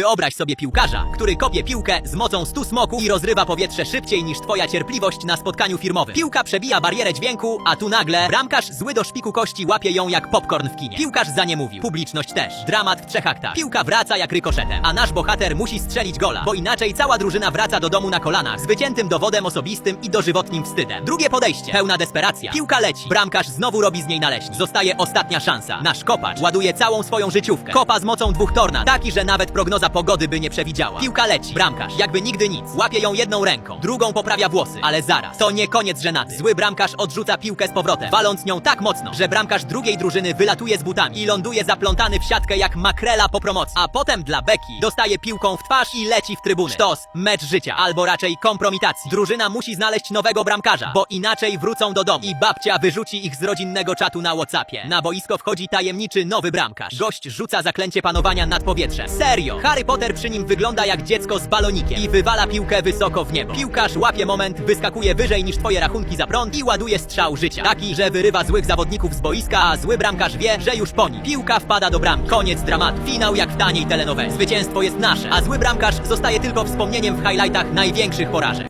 Wyobraź sobie piłkarza, który kopie piłkę z mocą 100 smoków i rozrywa powietrze szybciej niż twoja cierpliwość na spotkaniu firmowym. Piłka przebija barierę dźwięku, a tu nagle bramkarz zły do szpiku kości łapie ją jak popcorn w kinie. Piłkarz za nie mówił, publiczność też. Dramat w trzech aktach. Piłka wraca jak rykoszetem, a nasz bohater musi strzelić gola, bo inaczej cała drużyna wraca do domu na kolanach z wyciętym dowodem osobistym i dożywotnim wstydem. Drugie podejście, pełna desperacja. Piłka leci, bramkarz znowu robi z niej naleśnik. Zostaje ostatnia szansa. Nasz kopacz ładuje całą swoją życiówkę. Kopa z mocą dwóch tornad, taki, że nawet prognoza pogody by nie przewidziała. Piłka leci, bramkarz, jakby nigdy nic. Łapie ją jedną ręką, drugą poprawia włosy. Ale zaraz, to nie koniec żenady. Zły bramkarz odrzuca piłkę z powrotem, waląc nią tak mocno, że bramkarz drugiej drużyny wylatuje z butami i ląduje zaplątany w siatkę jak makrela po promocji. A potem dla Beki dostaje piłką w twarz i leci w trybuny. Sztos, mecz życia, albo raczej kompromitacji. Drużyna musi znaleźć nowego bramkarza, bo inaczej wrócą do domu i babcia wyrzuci ich z rodzinnego czatu na Whatsappie. Na boisko wchodzi tajemniczy nowy bramkarz. Gość rzuca zaklęcie panowania nad powietrzem. Serio! Harry Potter przy nim wygląda jak dziecko z balonikiem i wywala piłkę wysoko w niebo. Piłkarz łapie moment, wyskakuje wyżej niż twoje rachunki za prąd i ładuje strzał życia. Taki, że wyrywa złych zawodników z boiska, a zły bramkarz wie, że już po nim. Piłka wpada do bramki. Koniec dramatu. Finał jak w taniej telenoweli. Zwycięstwo jest nasze, a zły bramkarz zostaje tylko wspomnieniem w highlightach największych porażek.